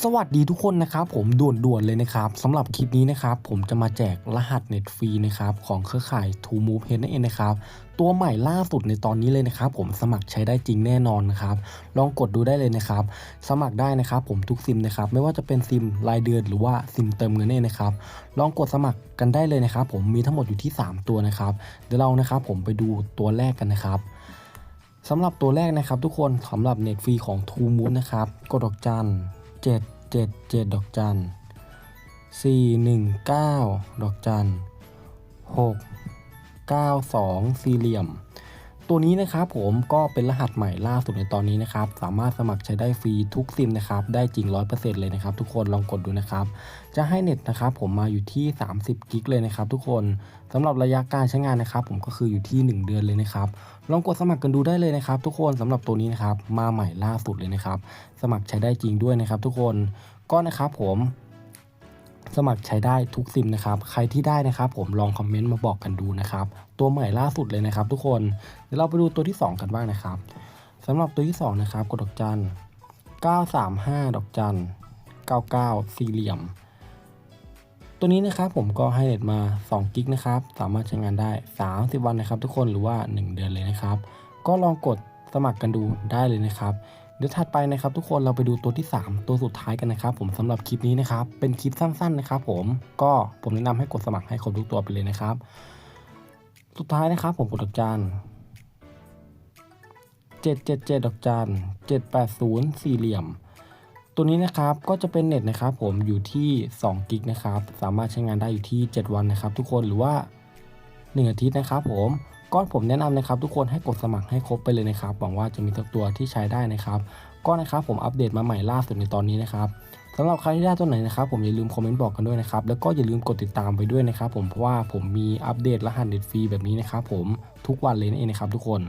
สวัสดีทุกคนนะครับผมด่วนๆเลยนะครับสำหรับคลิปนี้นะครับผมจะมาแจกรหัสเน็ตฟรีนะครับของเครือข่าย t o m o v e นั่นเองนะครับตัวใหม่ล่าสุดในตอนนี้เลยนะครับผมสมัครใช้ได้จริงแน่นอนนะครับลองกดดูได้เลยนะครับสมัครได้นะครับผมทุกซิมนะครับไม่ว่าจะเป็นซิมรายเดือนหรือว่าซิมเติมเงินนั่นเองนะครับลองกดสมัครกันได้เลยนะครับผมมีทั้งหมดอยู่ที่ 3 ตัวนะครับเดี๋ยวเรานะครับผมไปดูตัวแรกกันนะครับสำหรับตัวแรกนะครับทุกคนสำหรับเน็ตฟรีของ t o m o o นะครับกดดอกจัน 7 7 7ดอกจัน4 1 9ดอกจัน6 9 2สี่เหลี่ยม ตัวนี้นะครับผมก็เป็นรหัสใหม่ล่าสุดในตอนนี้นะครับ สามารถสมัครใช้ได้ฟรีทุกซิมนะครับ ได้จริง 100%เลยนะครับ ทุกคนลองกดดูนะครับ จะให้เน็ตนะครับ ผมมาอยู่ที่ 30กิกเลยนะครับ ทุกคนสำหรับระยะการใช้งานนะครับ ผมก็คืออยู่ที่ 1 เดือนเลยนะครับ ลองกดสมัครกันดูได้เลยนะครับ ทุกคนสำหรับตัวนี้นะครับ มาใหม่ล่าสุดเลยนะครับ สมัครใช้ได้จริงด้วยนะครับ ทุกคนก็นะครับผม สมัครใช้ได้ทุกซิมนะครับ ใครที่ได้นะครับ ผมลองคอมเมนต์มาบอกกันดูนะครับ ตัวใหม่ล่าสุดเลยนะครับ ทุกคนเดี๋ยวเราไปดูตัวที่ 2 กันบ้างนะครับสำหรับตัวที่ 2 นะครับกดดอกจัน 935 ดอกจัน 99 สี่เหลี่ยม ตัวนี้นะครับผมก็ให้เน็ตมา2กิกนะครับ สามารถใช้งานได้ 30 วันนะครับ ทุกคนหรือว่า 1 เดือนเลยนะครับ ก็ลองกดสมัครกันดูได้เลยนะครับ เดี๋ยวถัดไปนะครับทุกคนเราไปดูตัวที่ 3 ตัวสุดท้ายกันนะครับผมสำหรับคลิปนี้นะครับเป็นคลิปสั้นๆนะครับผมก็ผมแนะนำให้กดสมัครให้ครบทุกตัวไปเลยนะครับ สุดท้ายนะครับผมกดดอกจัน777ดอกจัน780สี่เหลี่ยม ตัวนี้นะครับก็จะเป็นเน็ตนะครับผมอยู่ที่2กิกนะครับสามารถใช้งานได้อยู่ที่ 7 วันนะครับ ทุกคนหรือว่า 1 อาทิตย์นะครับผม ก็ผมแนะนำนะครับ ทุกคนให้กดสมัครให้ครบไปเลยนะครับหวังว่าจะมีสักตัวที่ใช้ได้นะครับก็นะครับผมอัปเดตมาใหม่ล่าสุดในตอนนี้นะครับสำหรับใครที่ได้ตัวไหนนะครับผมอย่าลืมคอมเมนต์บอกกันด้วยนะครับแล้วก็อย่าลืมกดติดตามไปด้วยนะครับผมเพราะว่าผมมีอัปเดตรหัสเด็ดฟรีแบบนี้นะครับผมทุกวันเลยนั่นเองนะครับทุกคน